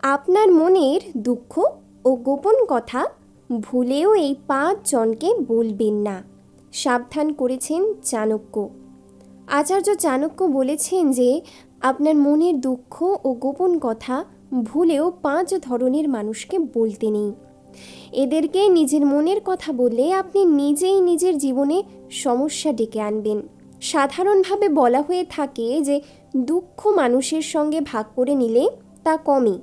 আপনার মনের দুঃখ ও গোপন কথা ভুলেও এই পাঁচজনকে বলবেন না। সাবধান করেছেন চাণক্য। আচার্য চাণক্য বলেছেন যে, আপনার মনের দুঃখ ও গোপন কথা ভুলেও পাঁচ ধরনের মানুষকে বলতে নেই। এদেরকে নিজের মনের কথা বললে আপনি নিজেই নিজের জীবনে সমস্যা ডেকে আনবেন। সাধারণভাবে বলা হয়ে থাকে যে, দুঃখ মানুষের সঙ্গে ভাগ করে নিলে তা কমে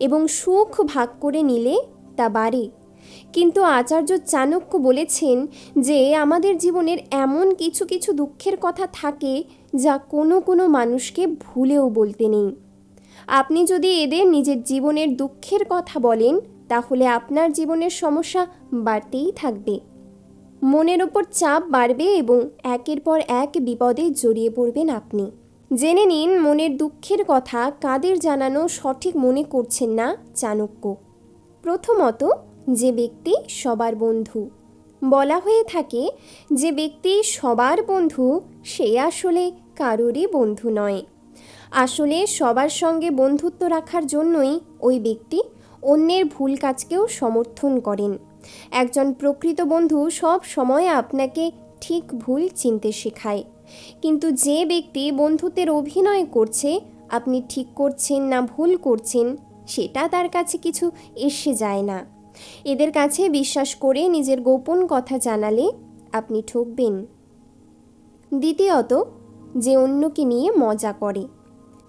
এবং সুখ ভাগ করে নিলে তা বাড়ে। কিন্তু আচার্য চাণক্য বলেছেন যে, আমাদের জীবনের এমন কিছু কিছু দুঃখের কথা থাকে যা কোনো কোনো মানুষকে ভুলেও বলতে নেই। আপনি যদি এদের নিজের জীবনের দুঃখের কথা বলেন, তাহলে আপনার জীবনের সমস্যা বাড়তেই থাকবে। মনের ওপর চাপ বাড়বে এবং একের পর এক বিপদে জড়িয়ে পড়বেন আপনি। জেনে নিন মনের দুঃখের কথা কাদের জানানো সঠিক মনে করছেন না চাণক্য। প্রথমত, যে ব্যক্তি সবার বন্ধু। বলা হয়ে থাকে, যে ব্যক্তি সবার বন্ধু, সে আসলে কারোরই বন্ধু নয়। আসলে সবার সঙ্গে বন্ধুত্ব রাখার জন্যই ওই ব্যক্তি অন্যের ভুল কাজকেও সমর্থন করেন। একজন প্রকৃত বন্ধু সব সময় আপনাকে ঠিক ভুল চিনতে শেখায়। কিন্তু যে ব্যক্তি বন্ধুত্বের অভিনয় করছে, আপনি ঠিক করছেন না ভুল করছেন, সেটা তার কাছে কিছু এসে যায় না। এদের কাছে বিশ্বাস করে নিজের গোপন কথা জানালে আপনি ঠকবেন। দ্বিতীয়ত, যে অন্যকে নিয়ে মজা করে।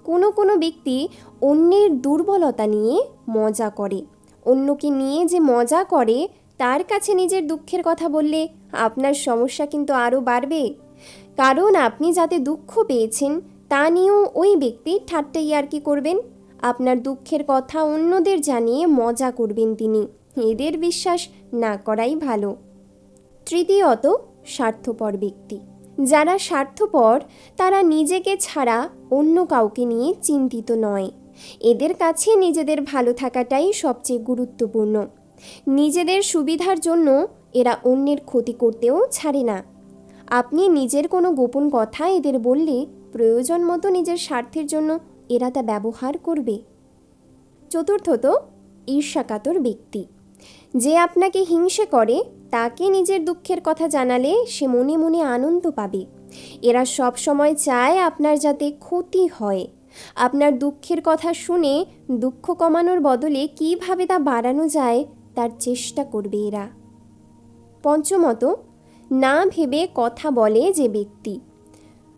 কোনো কোনো ব্যক্তি অন্যের দুর্বলতা নিয়ে মজা করে। অন্যকে নিয়ে যে মজা করে তার কাছে নিজের দুঃখের কথা বললে আপনার সমস্যা কিন্তু আরও বাড়বে। কারণ আপনি যাতে দুঃখ পেয়েছেন, তা নিয়েও ওই ব্যক্তি ঠাট্টা ইয়ার্কি করবেন? আপনার দুঃখের কথা অন্যদের জানিয়ে মজা করবেন তিনি। এদের বিশ্বাস না করাই ভালো। তৃতীয়ত, স্বার্থপর ব্যক্তি। যারা স্বার্থপর, তারা নিজেকে ছাড়া অন্য কাউকে নিয়ে চিন্তিত নয়। এদের কাছে নিজেদের ভালো থাকাটাই সবচেয়ে গুরুত্বপূর্ণ। নিজেদের সুবিধার জন্য এরা অন্যের ক্ষতি করতেও ছাড়ে না। আপনি নিজের কোনো গোপন কথা এদের বললে প্রয়োজন মতো নিজের স্বার্থের জন্য এরা তা ব্যবহার করবে। চতুর্থত, ঈর্ষাকাতর ব্যক্তি। যে আপনাকে হিংসে করে, তাকে নিজের দুঃখের কথা জানালে সে মনে মনে আনন্দ পাবে। এরা সব সময় চায় আপনার যাতে ক্ষতি হয়। আপনার দুঃখের কথা শুনে দুঃখ কমানোর বদলে কীভাবে তা বাড়ানো যায় তার চেষ্টা করবে এরা। পঞ্চমত, না ভেবে কথা বলে যে ব্যক্তি।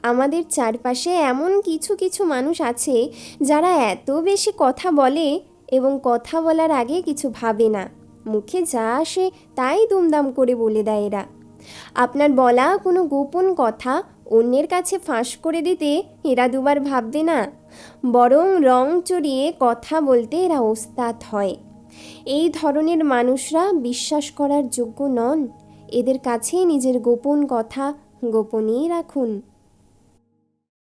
আমাদের চারপাশে এমন কিছু কিছু মানুষ আছে যারা এত বেশি কথা বলে এবং কথা বলার আগে কিছু ভাবে না। মুখে যা আসে তাই দুমদাম করে বলে দেয় এরা। আপনার বলা কোনো গোপন কথা অন্যের কাছে ফাঁস করে দিতে এরা দুবার ভাববে না। বরং রং চড়িয়ে কথা বলতে এরা ওস্তাদ হয়। এই ধরনের মানুষরা বিশ্বাস করার যোগ্য নন। এদের কাছে নিজের গোপন কথা গোপনেই রাখুন।